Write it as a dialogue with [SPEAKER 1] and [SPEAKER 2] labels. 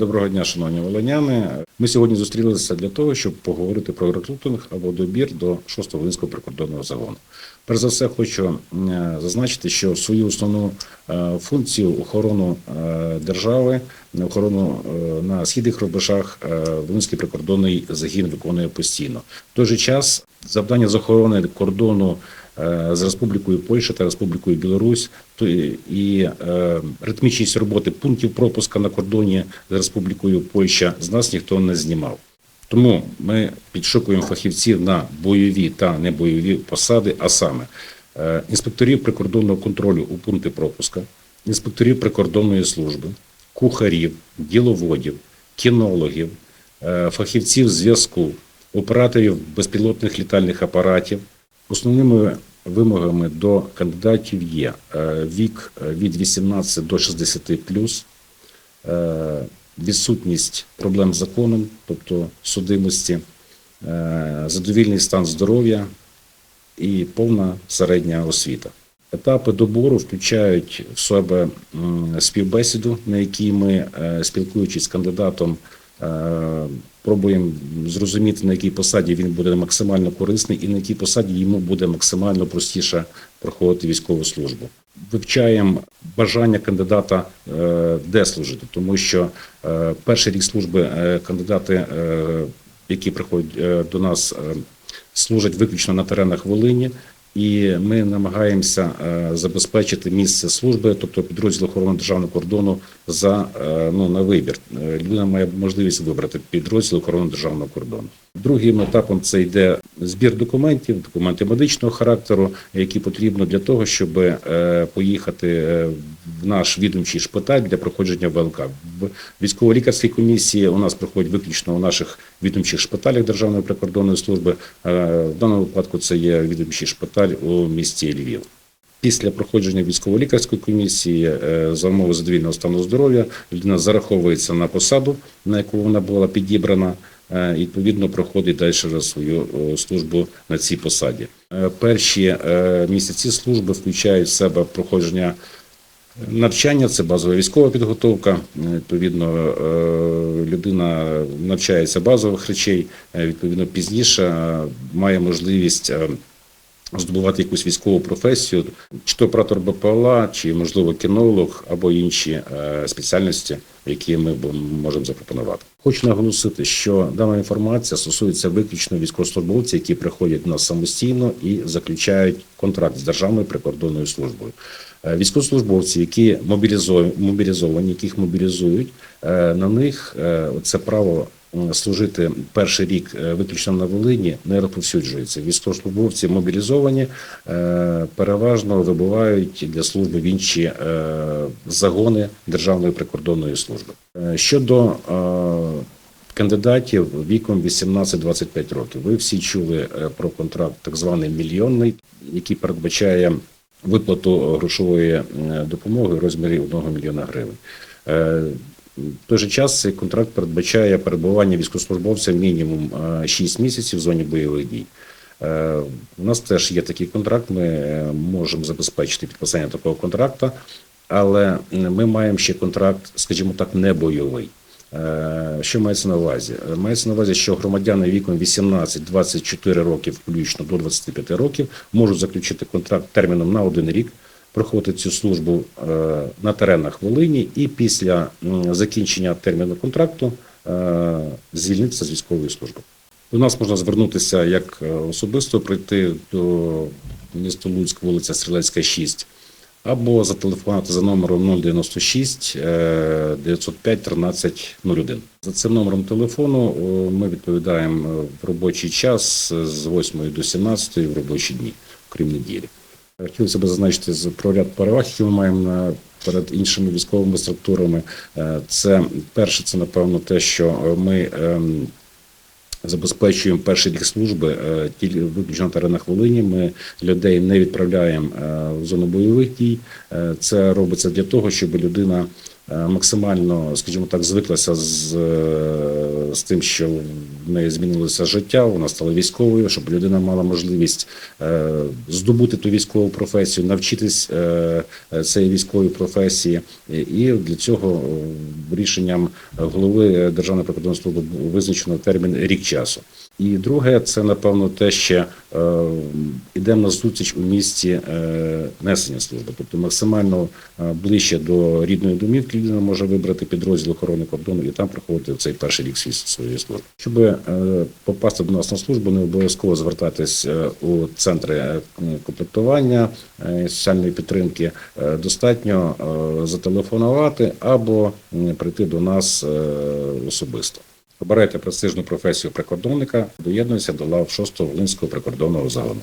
[SPEAKER 1] Доброго дня, шановні волиняни. Ми сьогодні зустрілися для того, щоб поговорити про рекрутинг або добір до 6-го Волинського прикордонного загону. Перш за все, хочу е, зазначити, що свою основну е, функцію охорону е, держави, охорону на східних рубежах Волинський прикордонний загін виконує постійно. В той же час завдання з охорони кордону з Республікою Польща та Республікою Білорусь і- е, ритмічність роботи пунктів пропуска на кордоні з Республікою Польща з нас ніхто не знімав. Тому ми підшукуємо фахівців на бойові та небойові посади, а саме е, інспекторів прикордонного контролю у пункти пропуска, інспекторів прикордонної служби, кухарів, діловодів, кінологів, е, фахівців зв'язку, операторів безпілотних літальних апаратів. Основними вимогами до кандидатів є е, вік е, від 18 до 60 плюс, е, відсутність проблем з законом, тобто судимості, задовільний стан здоров'я і повна середня освіта. Етапи добору включають в себе співбесіду, на якій ми, спілкуючись з кандидатом, пробуємо зрозуміти, на якій посаді він буде максимально корисний і на якій посаді йому буде максимально простіше проходити військову службу. Вивчаємо бажання кандидата е, де служити, тому що е, перший рік служби е, кандидати, які приходять до нас, служать виключно на теренах Волині. І ми намагаємося е, забезпечити місце служби, тобто підрозділ охорони державного кордону, за е, ну на вибір. Е, Людина має можливість вибрати підрозділ охорони державного кордону. Другим етапом це йде збір документів, документи медичного характеру, які потрібно для того, щоб е, поїхати е, в наш відомчий шпиталь для проходження ВЛК. В військово-лікарській комісії у нас проходять виключно у наших відомчих шпиталях Державної прикордонної служби. Е, В даному випадку це є відомчий шпиталь у місті Львів. Після проходження військово-лікарської комісії е, за умови задовільного стану здоров'я людина зараховується на посаду, на яку вона була підібрана. е, і, Відповідно, проходить далі свою е, службу на цій посаді. Перші місяці служби включають в себе проходження навчання, це базова військова підготовка. Відповідно, людина навчається базових речей. Відповідно, пізніше має можливість здобувати якусь військову професію, чи то оператор БПЛА, чи можливо кінолог або інші е, спеціальності, які ми можемо запропонувати. Хочу наголосити, що дана інформація стосується виключно військовослужбовців, які приходять до нас самостійно і заключають контракт з державною прикордонною службою. Е, Військовослужбовці, які мобілізовані, яких мобілізують, е, на них це право служити перший рік е, виключно на Волині не розповсюджується. Військовослужбовці мобілізовані е, переважно вибувають для служби в інші е, загони Державної прикордонної служби. Щодо кандидатів віком 18-25 років, ви всі чули про контракт так званий мільйонний, який передбачає виплату грошової допомоги в розмірі 1 мільйона гривень. Е, В той же час цей контракт передбачає перебування військовослужбовця мінімум е, 6 місяців в зоні бойових дій. Е, У нас теж є такий контракт. Ми е, можемо забезпечити підписання такого контракту, але ми маємо ще контракт, скажімо так, не бойовий. Е, Що мається на увазі? Е, Мається на увазі, що громадяни віком 18-24 років, включно до 25 років, можуть заключити контракт терміном на один рік, проходити цю службу е, на теренах Волині, і після закінчення терміну контракту е, звільнитися з військової служби. До нас можна звернутися як е, особисто прийти до міста Луцьк, вулиця Стрілецька, 6, або зателефонувати за номером 096 е, 905 13 01. За цим номером телефону ми відповідаємо в робочий час з 8 до 17 в робочі дні, крім неділі. Хотілося б зазначити з- про ряд переваг, які ми маємо на перед іншими військовими структурами. Е, Це перше, це напевно те, що е, ми ем, забезпечуємо перший рік служби е, тільки виключно на теренах Волині. Ми людей не відправляємо в зону бойових дій. Це робиться для того, щоб людина максимально, скажімо так, звиклася з, е, з тим, що в неї змінилося життя, вона стала військовою, щоб людина мала можливість е, здобути ту військову професію, навчитись е, е, цієї військової професії. І- для цього е, рішенням голови Державної прикордонної служби визначено термін рік часу. І друге, це напевно те, що е, йдемо на зустріч у місті е, несення служби, тобто максимально е, ближче до рідної домівки людина може вибрати підрозділ охорони кордону і там проходити цей перший рік своєї служби. Щоб е, попасти до нас на службу, не обов'язково звертатись е, у центри е, комплектування соціальної підтримки. Достатньо зателефонувати або прийти до нас особисто. Обирайте престижну професію прикордонника, доєднуйся до лав 6-го Волинського прикордонного загону.